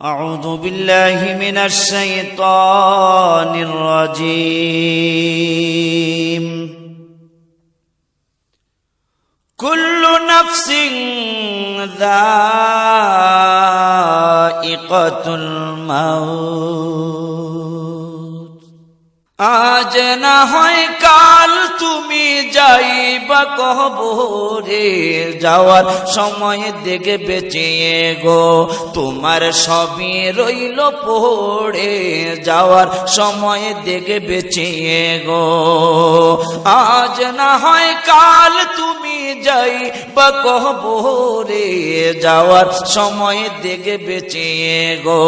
أعوذ بالله من الشيطان الرجيم كل نفس ذائقة الموت আজ না হয় কাল তুমি যাইবা কবরে, যাওয়ার সময় দেখে বেঁচে গো, তোমার সবই রইল পড়ে। যাওয়ার সময় দেখে বেঁচে গো, আজ না হয় কাল তুমি যাই বা কবরে যাওয়ার সময় দেখে বেঁচে গো,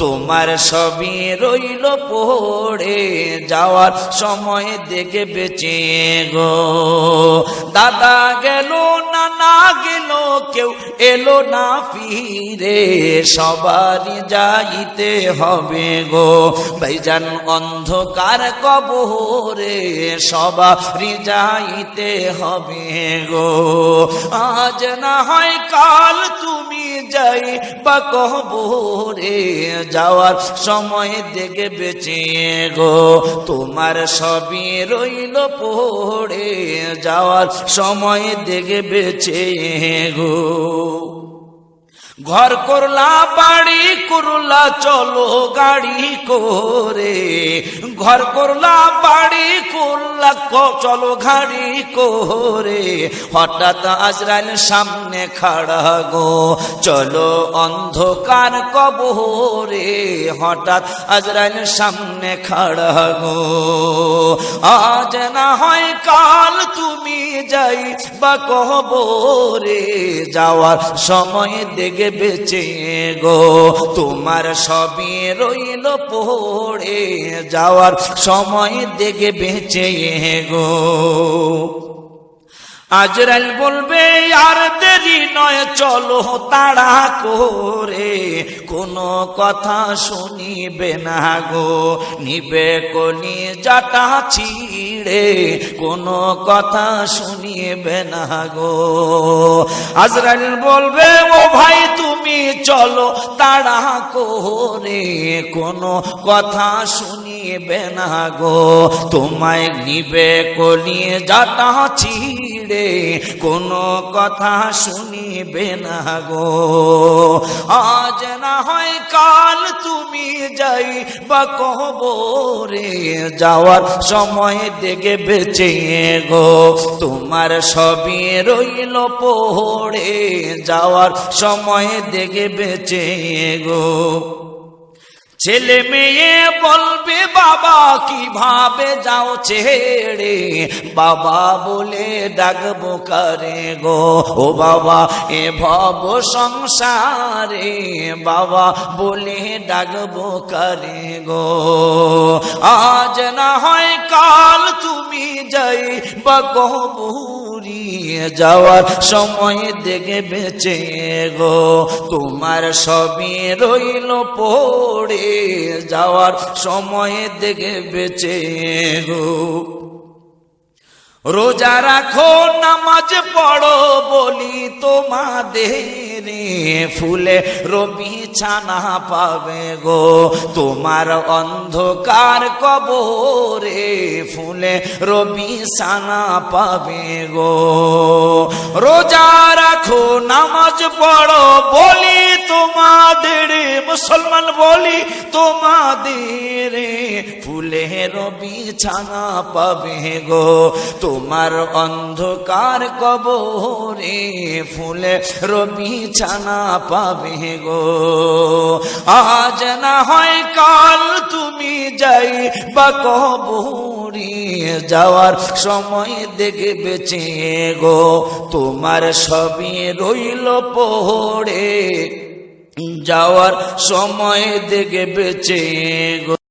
তোমার সবই রইল পড়ে যাওয়ার সময় দেখে বেঁচে গো। দাদাকে এলো না ফিরে, সবারই যাইতে হবে গো। ভাইজান অন্ধকার কবরে, সবারই যাইতে হবে গো। আজ না হয় কাল তুমি যাই বা কবরে, যাওয়ার সময় দেখে বেঁচে গো। তোমার সবই রইল পড়ে, যাওয়ার সময় দেখে বেঁচে গো। ঘর করলা বাড়ি করলা, চলো গাড়ি করে। ঘর করলা, বাড়ি করলা চলো গাড়ি করে। হঠাৎ আজরাইল সামনে খাড়া গো। চলো অন্ধকার কবরে। হঠাৎ আজরাইল সামনে খাড়া গো। আজ না হয় কাল তুমি যাই বা কবরে। যাওয়ার সময় দেখে বেঁচে গো। তোমার সবই রইল পড়ে যাওয়ার সময় দেখে বেঁচে গো। আজরাইল বলবে, আর দেরি নয়, চলো তাড়া করে। কোনো কথা শুনিবে না গো, নিবে কলি জাটা ছিড়ে। কোনো কথা শুনিবে না গো। আজরাইল বলবে, ও ভাই, তুমি চলো তাড়া করে। কোনো কথা শুনিবে না গো। তোমায় নিবে কলি জাটা ছিড়ে। কোনো কথা শুনিবে না গো। আজ না হয় কাল তুমি যাই বা কবরে যাওয়ার সময় দেখে বেঁচে গো। তোমার সবই রইল পড়ে যাওয়ার সময় দেখে বেঁচে গো। ছেলে মেয়ে বলবে, বাবা কীভাবে যাও ছেড়ে? বাবা বলে, ডাকবো কারে গো? ও বাবা, এ ভব সংসারে। বাবা বলে, ডাকবো কারে গো? আজ না হয় কাল তুমি যাই বা কবুরি যাওয়ার সময় দেখে বেঁচে গো, তোমার সবই রইল পড়ে যাওয়ার সময় দেখে বেঁচে গো। রোজা রাখো, নামাজ পড়ো বলি তোমাদের। ফুলে রবি ছানা পাবে গো। তোমার অন্ধকার কবরে ফুলে রবি ছানা পাবে গো। রোজা রাখো, নামাজ পড়ো, বলি তোমাদের মুসলমান, বলি তোমাদের ফুলে রবি ছানা পাবে গো। তোমার অন্ধকার কবরে ফুলে রবি ছানা পাবে গো। আজ না হয় কাল তুমি যাই বা কবরি যাওয়ার সময় দেখে বেঁচে গো তোমার সবই রইল পড়ে যাওয়ার সময় দেখে বেঁচে গো